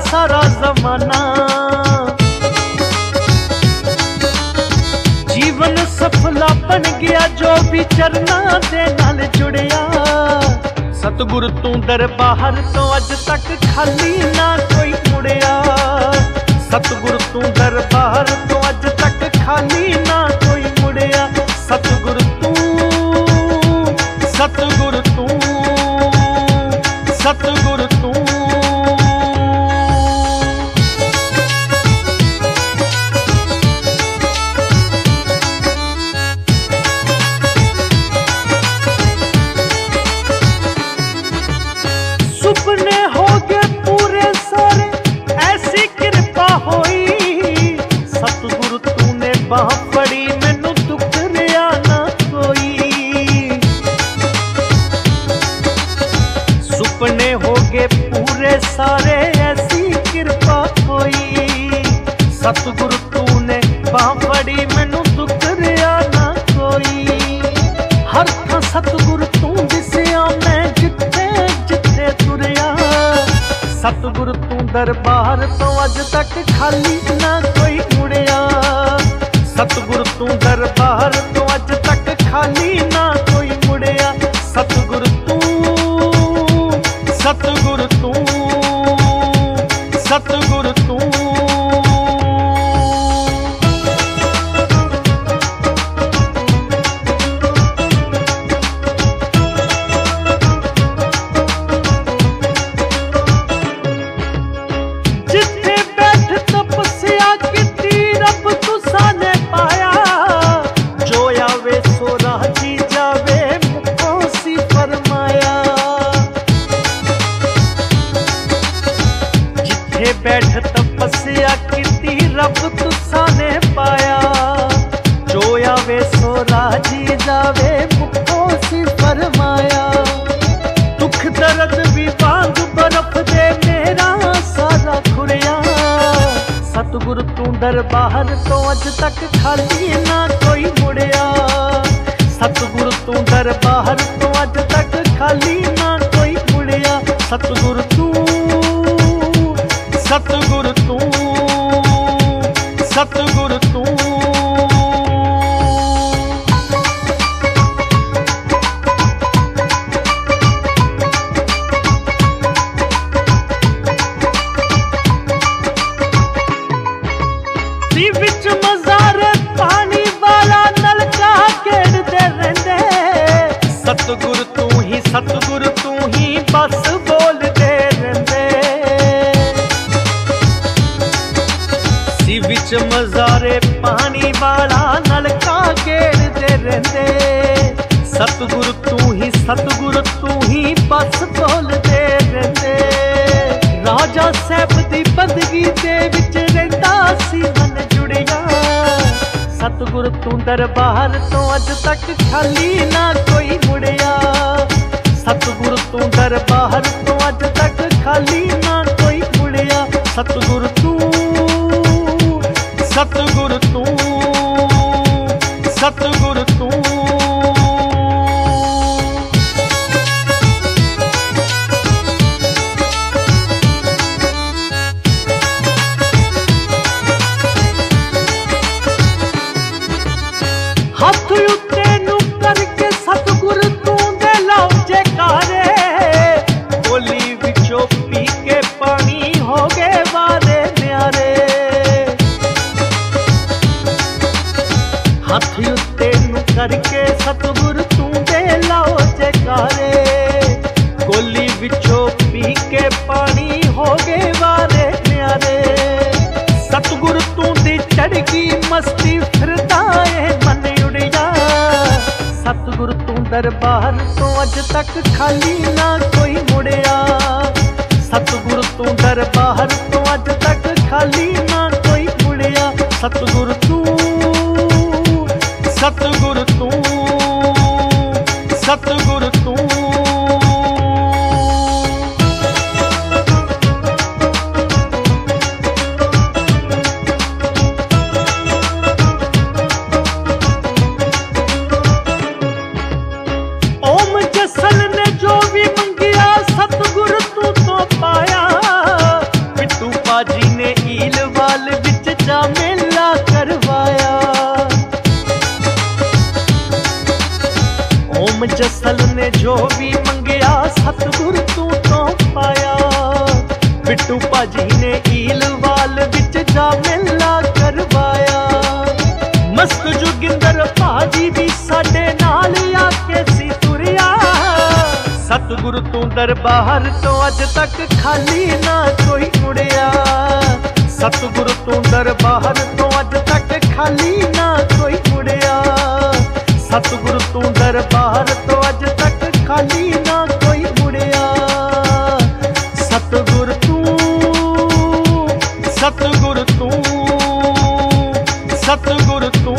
ਸਾਰਾ ਜ਼ਮਾਨਾ ਜੀਵਨ ਸਫਲਾ ਬਣ ਗਿਆ ਜੋ ਵੀ ਚਰਨਾਂ ਦੇ ਨਾਲ ਜੁੜਿਆ ਸਤਿਗੁਰ ਤੂੰ ਦਰਬਾਰ ਤੋਂ ਅੱਜ ਤੱਕ ਖਾਲੀ ਨਾ ਸੁਪਨੇ ਹੋ ਪੂਰੇ ਸਾਰੇ, ਐਸੀ ਕਿਰਪਾ ਹੋਈ। ਸਤਿਗੁਰੂ ਤੂੰ ਨੇ ਬਾਹ ਫੜੀ ਮੈਨੂੰ ਦੁੱਖ ਨਾ ਕੋਈ। ਹਰ ਥਾਂ ਸਤਿਗੁਰ ਤੂੰ ਦਿਸਿਆ, ਮੈਂ ਜਿੱਥੇ ਜਿੱਥੇ ਤੁਰਿਆ। ਸਤਿਗੁਰ ਤੂੰ ਦਰਬਾਰ ਤੋਂ ਅੱਜ ਤੱਕ ਖਾਲੀ ਨਾ ਕੋਈ ਮੁੜਿਆ। ਸਤਿਗੁਰ ਤੂੰ ਦਰਬਾਰ ਤੋਂ ਅੱਜ ਤੱਕ ਖਾਲੀ ਜਿੱਥੇ ਬੈਠ ਤਪੱਸਿਆ ਕੀਤੀ ਰੱਬ ਤੁਸਾਂ ਨੇ ਪਾਇਆ। ਜੋ ਆਵੇ ਸੋ ਰਾਜੀ ਜਾਵੇ ਮੁਖੋਂ ਸੀ ਫਰਮਾਇਆ। ਦੁੱਖ ਦਰਦ ਵੀ ਵਾਂਗ ਬਰਫ ਦੇ ਮੇਰਾ ਸਾਰਾ ਖੁਰਿਆ। ਸਤਿਗੁਰ ਤੂੰ ਦਰਬਾਰ ਤੋਂ ਅੱਜ ਤੱਕ ਖਾਲੀ ਨਾ ਕੋਈ ਮੁੜਿਆ। ਸਤਿਗੁਰ ਤੂੰ ਦਰਬਾਰ ਤੋਂ ਅੱਜ ਤੱਕ ਖਾਲੀ ਨਾ ਕੋਈ ਮੁੜਿਆ। ਸਤਿਗੁਰ ਤੂੰ ਸਤਿਗੁਰ ਤੂੰ ਸਤਿਗੁਰ ਵਿੱਚ ਮਜ਼ਾਰੇ ਪਾਣੀ ਵਾਲਾ ਨਲਕਾ ਖੇਡਦੇ ਰਹਿੰਦੇ। ਸਤਿਗੁਰ ਤੂੰ ਹੀ, ਸਤਿਗੁਰ ਤੂੰ ਹੀ ਬਸ ਬੋਲਦੇ ਰਹਿੰਦੇ। ਰਾਜਾ ਸਾਹਿਬ ਦੀ ਬੰਦਗੀ ਦੇ ਵਿੱਚ ਰਹਿੰਦਾ ਸੀ ਮਨ ਜੁੜਿਆ। ਸਤਿਗੁਰ ਤੂੰ ਦਰਬਾਰ ਤੋਂ ਅੱਜ ਤੱਕ ਖਾਲੀ ਨਾ ਕੋਈ ਮੁੜਿਆ। ਸਤਿਗੁਰ ਤੂੰ ਦਰਬਾਰ ਤੋਂ ਅੱਜ ਤੱਕ ਖਾਲੀ ਨਾ ਕੋਈ ਮੁੜਿਆ। ਸਤਿਗੁਰ ਤੂੰ ਸਤਿਗੁਰ ਹੱਥ ਉੱਤੇ ਕਰਕੇ ਸਤਿਗੁਰ ਤੂੰ ਦੇ ਲਾਉ ਜੈਕਾਰੇ। ਗੋਲੀ ਵਿੱਚੋਂ ਪੀ ਕੇ ਪਾਣੀ ਹੋ ਗਏ ਵਾਰੇ ਨਿਆਰੇ ਸਤਿਗੁਰ ਤੂੰ ਦੀ ਚੜ੍ਹਗੀ ਮਸਤੀ ਫਿਰਦਾ ਏ ਮਨ ਉੜਿਆ ਸਤਿਗੁਰ ਤੂੰ ਦਰਬਾਰ ਤੋਂ ਅੱਜ ਤੱਕ ਖਾਲੀ ਨਾ ਕੋਈ ਮੁੜਿਆ। ਸਤਿਗੁਰ ਤੂੰ ਦਰਬਾਰ ਤੋਂ ਅੱਜ ਤੱਕ ਖਾਲੀ ਨਾ ਕੋਈ ਮੁੜਿਆ। ਸਤਿਗੁਰ ਤੂੰ ਸਤਿਗੁਰ ਤੂੰ ਸਤਿਗੁਰ ਤੂੰ ਜਸਲ ਨੇ ਜੋ ਵੀ ਮੰਗਿਆ, ਸਤਿਗੁਰ ਤੂੰ ਤੋਂ ਪਾਇਆ। ਬਿੱਟੂ ਭਾਜੀ ਨੇ ਈਲਵਾਲ ਵਿੱਚ ਜਾ ਮੇਲਾ ਕਰਵਾਇਆ। ਮਸਤ ਜੋਗਿੰਦਰ ਭਾਜੀ ਵੀ ਸਾਡੇ ਨਾਲ ਆ ਕੇ ਸੀ ਤੁਰਿਆ। ਸਤਿਗੁਰ ਤੂੰ ਦਰਬਾਰ ਤੋਂ ਅੱਜ ਤੱਕ ਖਾਲੀ ਨਾ ਕੋਈ ਮੁੜਿਆ। ਸਤਿਗੁਰ ਤੂੰ ਦਰਬਾਰ ਤੋਂ ਅੱਜ ਤੱਕ ਖਾਲੀ ਨਾ ਕੋਈ ਮੁੜਿਆ। ਸਤਿਗੁਰ ਤੂੰ ਦਰਬਾਰ ਤੋਂ ਅੱਜ ਤੱਕ ਖਾਲੀ ਨਾ ਕੋਈ ਮੁੜਿਆ। ਸਤਿਗੁਰ ਤੂੰ ਸਤਿਗੁਰ ਤੂੰ ਸਤਿਗੁਰ ਤੂੰ